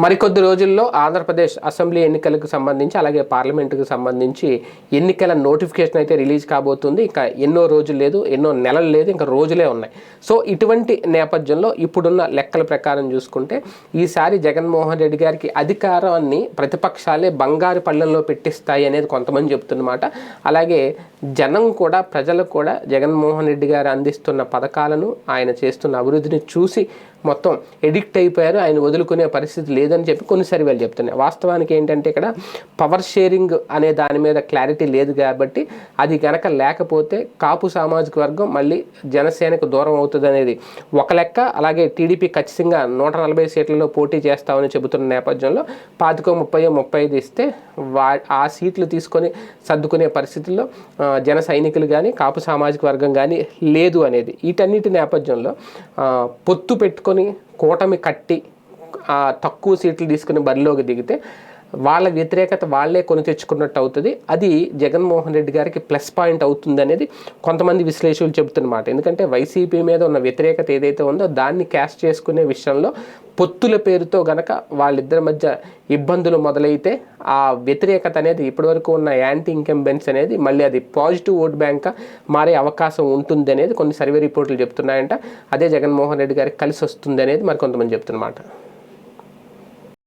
మరికొద్ది రోజుల్లో ఆంధ్రప్రదేశ్ అసెంబ్లీ ఎన్నికలకు సంబంధించి అలాగే పార్లమెంటుకు సంబంధించి ఎన్నికల నోటిఫికేషన్ అయితే రిలీజ్ కాబోతుంది. ఇంకా ఎన్నో రోజులు లేదు ఎన్నో నెలలు లేదు ఇంకా రోజులే ఉన్నాయి. సో ఇటువంటి నేపథ్యంలో ఇప్పుడున్న లెక్కల ప్రకారం చూసుకుంటే ఈసారి జగన్మోహన్ రెడ్డి గారికి అధికారాన్ని ప్రతిపక్షాలే బంగారు పళ్ళల్లో పెట్టిస్తాయి అనేది కొంతమంది చెప్తున్నమాట. అలాగే జనం కూడా ప్రజలు కూడా జగన్మోహన్ రెడ్డి గారు అందిస్తున్న పథకాలను ఆయన చేస్తున్న అభివృద్ధిని చూసి మొత్తం ఎడిక్ట్ అయిపోయారు. ఆయన వదులుకునే పరిస్థితి లేదని చెప్పి కొన్ని సర్వేలు చెప్తున్నాయి. వాస్తవానికి ఏంటంటే ఇక్కడ పవర్ షేరింగ్ అనే దాని మీద క్లారిటీ లేదు కాబట్టి అది కనుక లేకపోతే కాపు సామాజిక వర్గం మళ్ళీ జనసేనకు దూరం అవుతుంది అనేది ఒక లెక్క. అలాగే టీడీపీ ఖచ్చితంగా నూట నలభై సీట్లలో పోటీ చేస్తామని చెబుతున్న నేపథ్యంలో పాతికో ముప్పై ముప్పై ఐదు ఇస్తే వా ఆ సీట్లు తీసుకొని సర్దుకునే పరిస్థితుల్లో జన సైనికులు కానీ కాపు సామాజిక వర్గం కానీ లేదు అనేది. వీటన్నిటి నేపథ్యంలో పొత్తు పెట్టుకొని కూటమి కట్టి ఆ, తక్కువ సీట్లు తీసుకుని బరిలోకి దిగితే వాళ్ళ వ్యతిరేకత వాళ్ళే కొని తెచ్చుకున్నట్టు అవుతుంది. అది జగన్మోహన్ రెడ్డి గారికి ప్లస్ పాయింట్ అవుతుంది అనేది కొంతమంది విశ్లేషకులు చెబుతున్నమాట. ఎందుకంటే వైసీపీ మీద ఉన్న వ్యతిరేకత ఏదైతే ఉందో దాన్ని క్యాష్ చేసుకునే విషయంలో పొత్తుల పేరుతో గనక వాళ్ళిద్దరి మధ్య ఇబ్బందులు మొదలైతే ఆ వ్యతిరేకత అనేది ఇప్పటివరకు ఉన్న యాంటీ ఇంకంబెన్స్ అనేది మళ్ళీ అది పాజిటివ్ ఓట్ బ్యాంక్ మారే అవకాశం ఉంటుంది అనేది కొన్ని సర్వే రిపోర్ట్లు చెప్తున్నాయంట. అదే జగన్మోహన్ రెడ్డి గారికి కలిసి వస్తుంది అనేది మరి కొంతమంది చెప్తున్నమాట.